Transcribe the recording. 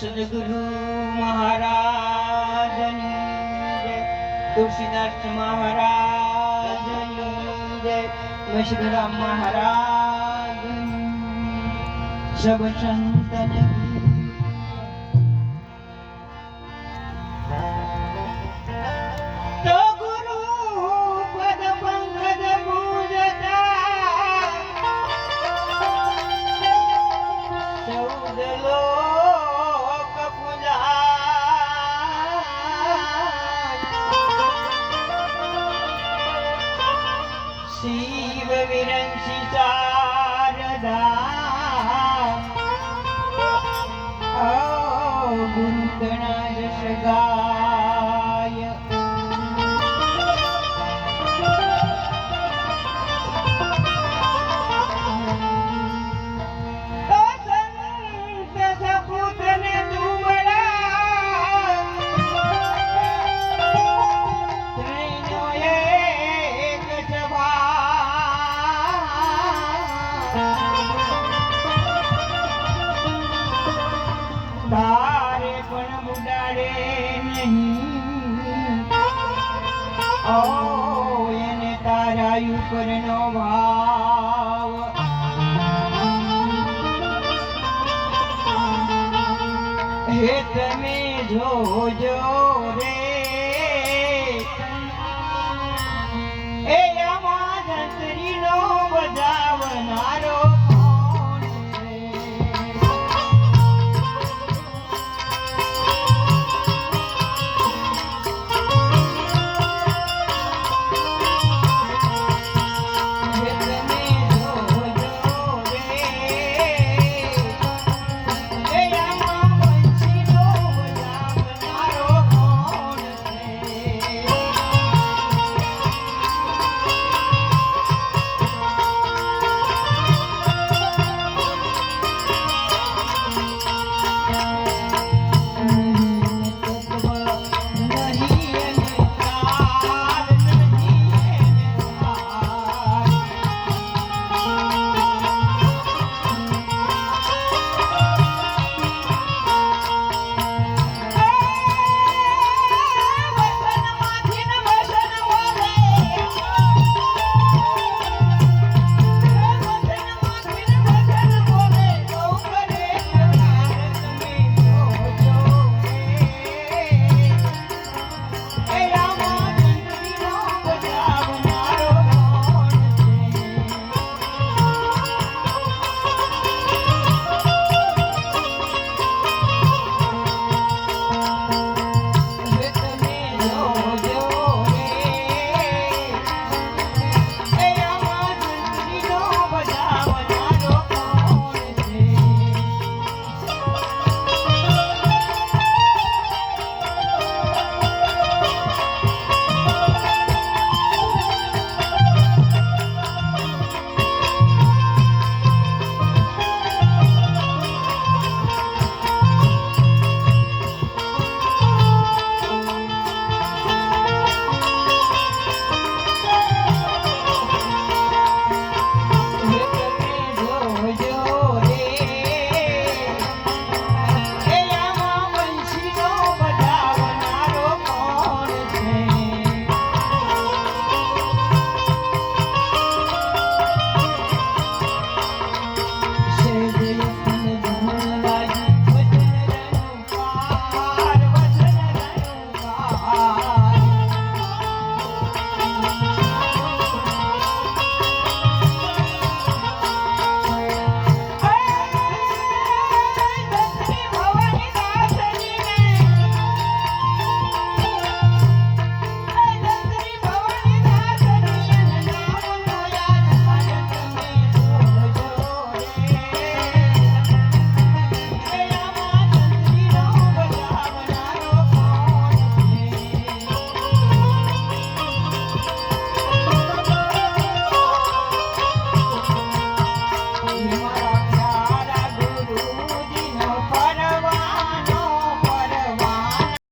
સદગુરુ મહારાજની જય. તુલસીદાસ મહારાજની જય. મશગરામ મહારાજની સબ સંતન शिवविरङ्क्षितारदा તારા ઉપરનો ભાવ. હે તમે જોજો.